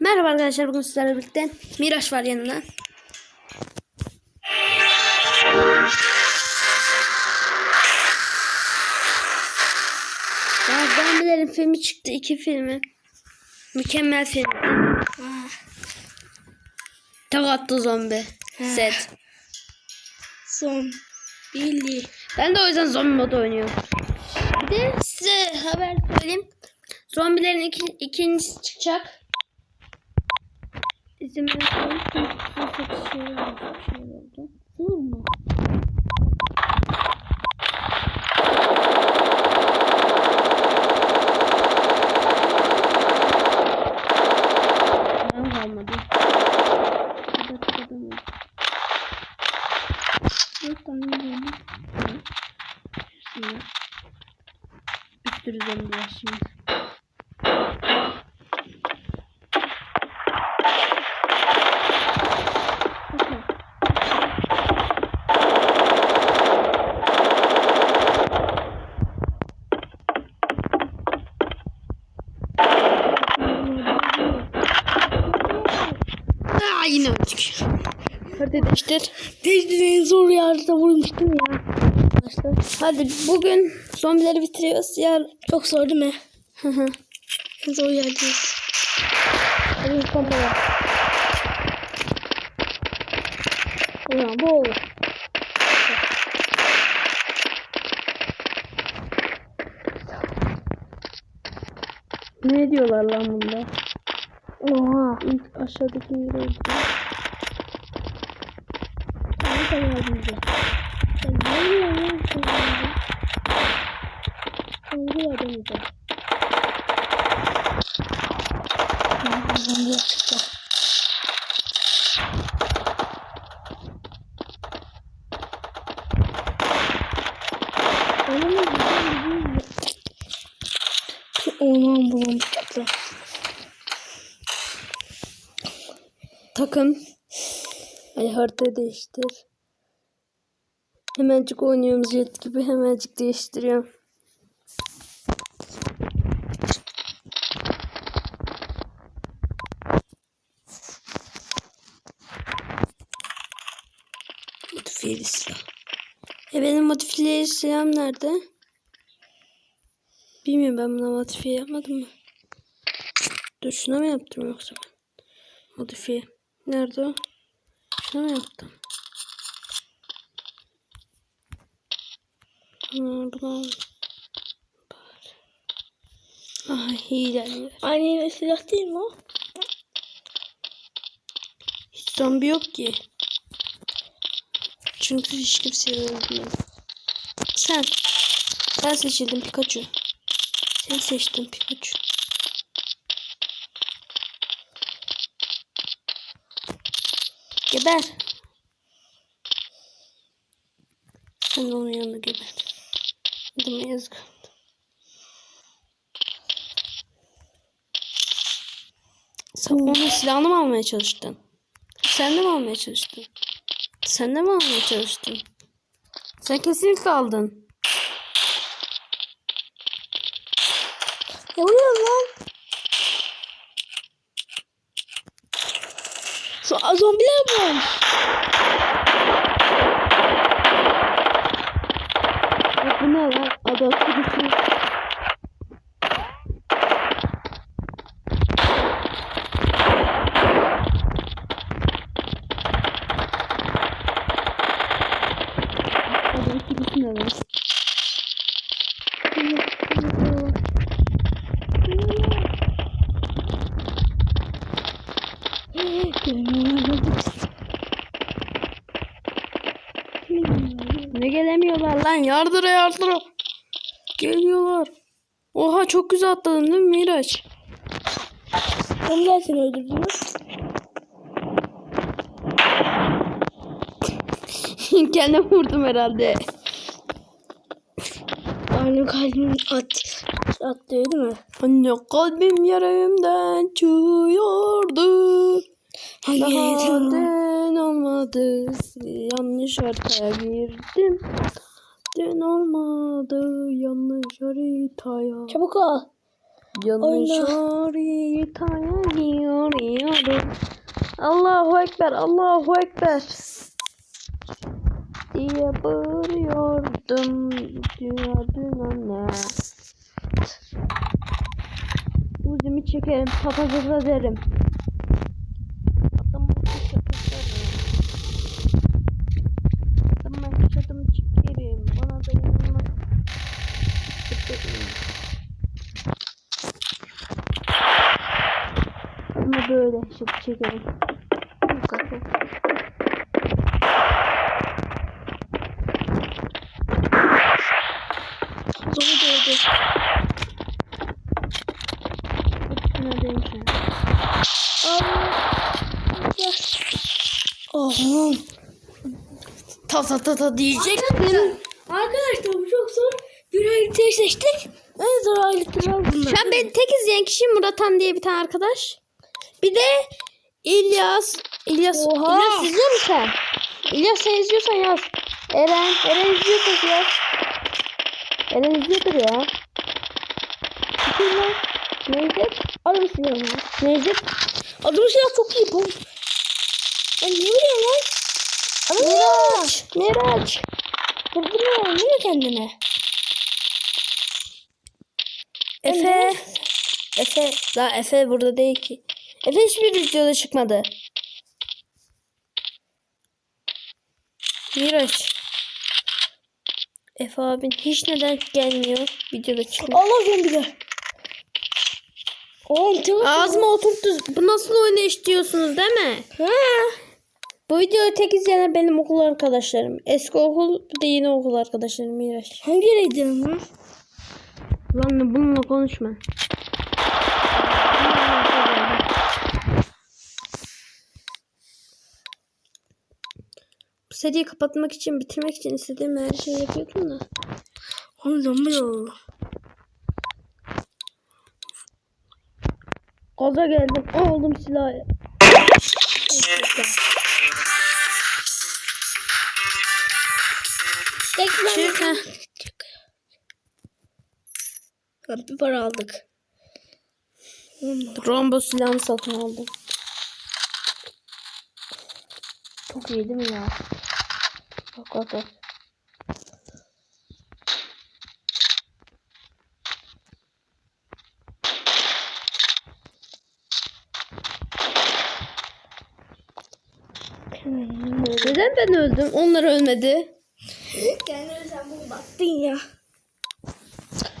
Merhaba arkadaşlar bugün sizlerle birlikte Miraç var yanımda. Ya zombilerin filmi çıktı iki filmi. Mükemmel film. Tak attı zombi. Set. Son. Billy. Ben de o yüzden zombi modu oynuyorum. Bir de size haber söyleyeyim. Zombilerin iki, ikincisi çıkacak. İzin verin. Şey oldu. Sığır mı? Tecrübe en zor yerde vurmuştum ya. Arkadaşlar. Hadi bugün zombileri bitiriyoruz. Ya Çok zor değil mi? Hı zor yerdeyiz. Hadi yap. Ulan bu olur. Ne diyorlar lan bunda? Oha. İlk aşağıdaki yere öldü. Ne kadar yardımcı. Sen ne diyorsun lan? Sen ne diyorsun? Yardımcı? Zombiye çıktı. Oğlan bulamayacaktı. Takım. Hadi harita değiştir. Hemencik oynuyorum jet gibi hemencik değiştiriyorum. Modifiyeli silah. E benim modifiyeli silahım nerede? Bilmiyorum ben buna modifiye yapmadım mı? Dur şuna mı yaptım yoksa ben? Modifiye. Nerede o? Şuna mı yaptım? Buna... Ah ilerliyor. Aynı silah değil mi o? Hiç zombi yok ki. Çünkü hiç kimse öldürmüyor. Sen. Ben seçildim Pikachu. Seni seçtim Pikachu. Geber. Sen de onun yanında geber. Adama yazık. Sen onun silahını mı almaya çalıştın? Sen de mi almaya çalıştın? Sen de mi almaya çalıştın? Sen kesinlikle aldın. Ne oluyor lan? Şu zombiler mi? Ya bu ne lan? Ada kurusu. Ada kurusu ne gelemiyorlar lan? Yardıra yardıra. Geliyorlar. Oha çok güzel atladın değil mi Miraç? Zombiler seni öldürdü Kendime vurdum herhalde. Benim kalbim at, atlıyor değil mi? Anne kalbim Daha heyecanla? dün olmadı. Yanlış haritaya girdim. Dün olmadı. Yanlış haritaya. Çabuk ol. Yanlış haritaya giriyorum. Allahu Ekber, Allahu Ekber. Diye bağırıyordum dünyanın anne. Uzimi çekerim, papazı derim. Adamı çekerim. Adamı çadım çekerim. Bana da yanılmaz. Ama böyle şıp çekerim. Zor gördü. Değil sen. Oğlum. Ta ta ta ta diyecektin. Arkadaşlar bu çok zor. Bir haritayı seçtik. En zor haritalar bunlar. Şu an ben tek izleyen kişi Muratan diye bir tane arkadaş. Bir de İlyas. İlyas, Oha. İlyas izliyor musun sen? İlyas sen izliyorsan yaz. Eren. Eren izliyorsa yaz. Eren izliyordur ya. Lan? Necdet? Adım ya. Necdet? Adım silah çok iyi bu. Ben ne bileyim lan? Adım Miraç. Miraç. Vurdurma niye kendine? Efe. Efe. La Efe burada değil ki. Efe hiçbir videoda çıkmadı. Miraç. Efe abin hiç neden gelmiyor videoda çıkmıyor. Allah zombiler. Oğlum çok Ağzıma oturttu. Bu nasıl oynayış diyorsunuz değil mi? Ha. Bu videoyu tek izleyen benim okul arkadaşlarım. Eski okul bir de yeni okul arkadaşlarım Miraç. Hangi yere lan? Lan bununla konuşma. Bu seriyi kapatmak için, bitirmek için istediğim her şeyi yapıyordum da. Oğlum zombi oldu. Gaza geldim. Aldım silahı. Çık ha. Bir para aldık. Rambo silahını satın aldım. Çok iyi değil mi ya? Bak bak bak. Neden ben öldüm? Onlar ölmedi. Kendine sen bunu baktın ya.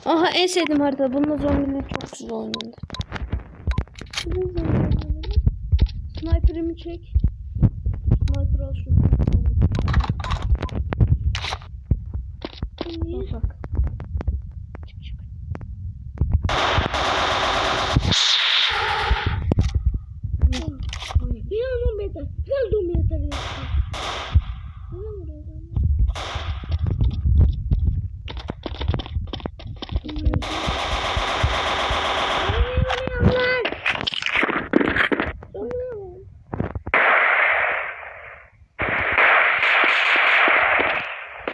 Aha en sevdiğim harita. Bununla zombiler çok güzel oynandı. Sniper'ımı çek. Sniper al şunu. Niye? Bak bak. Çık çık. Bir an zombi yeter. Bir an zombi yeter. ya. Neden vuruyor zombi? Zombi vuruyor lan. Zombi vuruyor.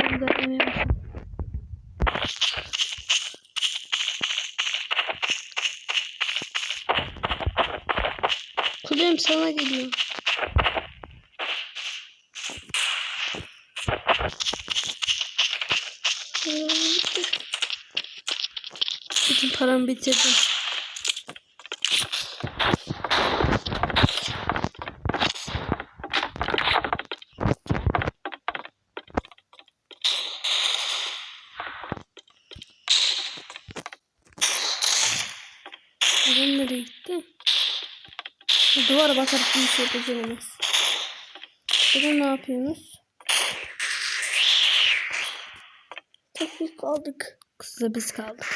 Şimdi de demeye başladım. Kulübüm sana geliyor. Bütün paramı bitirdim. Bakarak bir şey beceremez. Burada ne yapıyorsunuz? Tek biz kaldık. Kızla biz kaldık.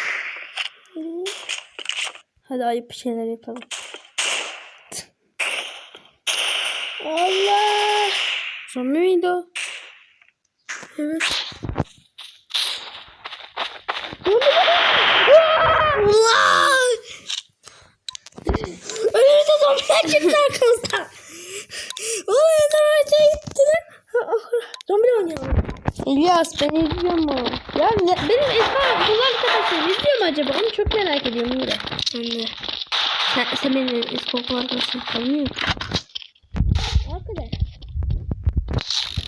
Hadi ayıp bir şeyler yapalım. Allah. Zombi miydi o? Evet. Allah! Önümüzde zombiler çıktı arkamızdan. Oğlum yeter oraya gittiler. Zombi oynayalım. İlyas ben izliyor mu? Ya benim Esma kız arkadaşım izliyor mu acaba? Onu çok merak ediyorum Mira. Ben de. Sen, sen benim eski okul arkadaşım tanımıyor musun? Arkadaş.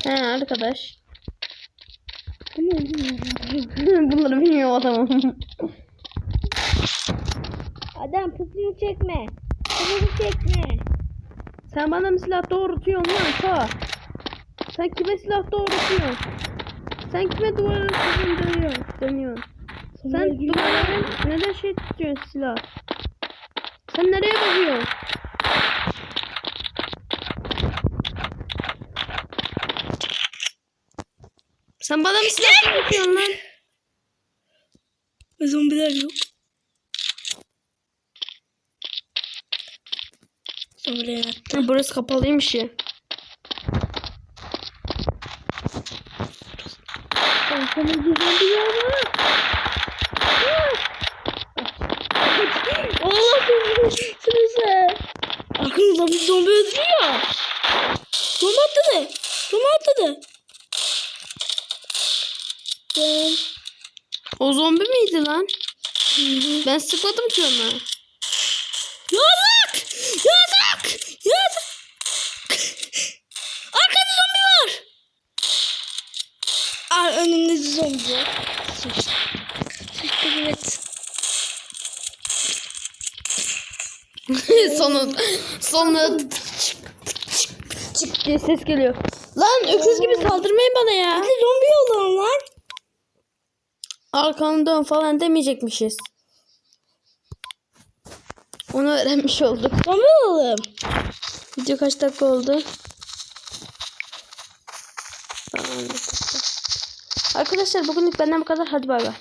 He arkadaş. Bunları bilmiyorum adamım. Adam pusunu çekme. Pusunu çekme. Sen bana mı silah doğrultuyorsun lan ta? Sen kime silah doğrultuyorsun? Sen kime duvara kızın dönüyorsun? dönüyorsun? Sen duvara neden şey tutuyorsun silah? Sen nereye bakıyorsun? Sen bana mı silah doğrultuyorsun lan? Zombiler yok. Yok. Ha, burası kapalıymış ya. Ben sana güzel bir yer var. Allah sırası. Arkamızdan bir zombi öldürüyor. Zombi atladı. Zombi atladı. Ben... O zombi miydi lan? Ben sıkmadım ki onu. Yazık! Yazık! Yazık! Arkada zombi var. Aa, önümde zombi var. Sıçtı. Sıçtı evet. sonu sonu çık diye ses geliyor. Lan öküz gibi saldırmayın bana ya. Hadi zombi olan var. Arkanı dön falan demeyecekmişiz. Onu öğrenmiş olduk. Olalım. Video kaç dakika oldu? Tamam. Arkadaşlar bugünlük benden bu kadar. Hadi bay bay.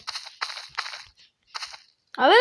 Haber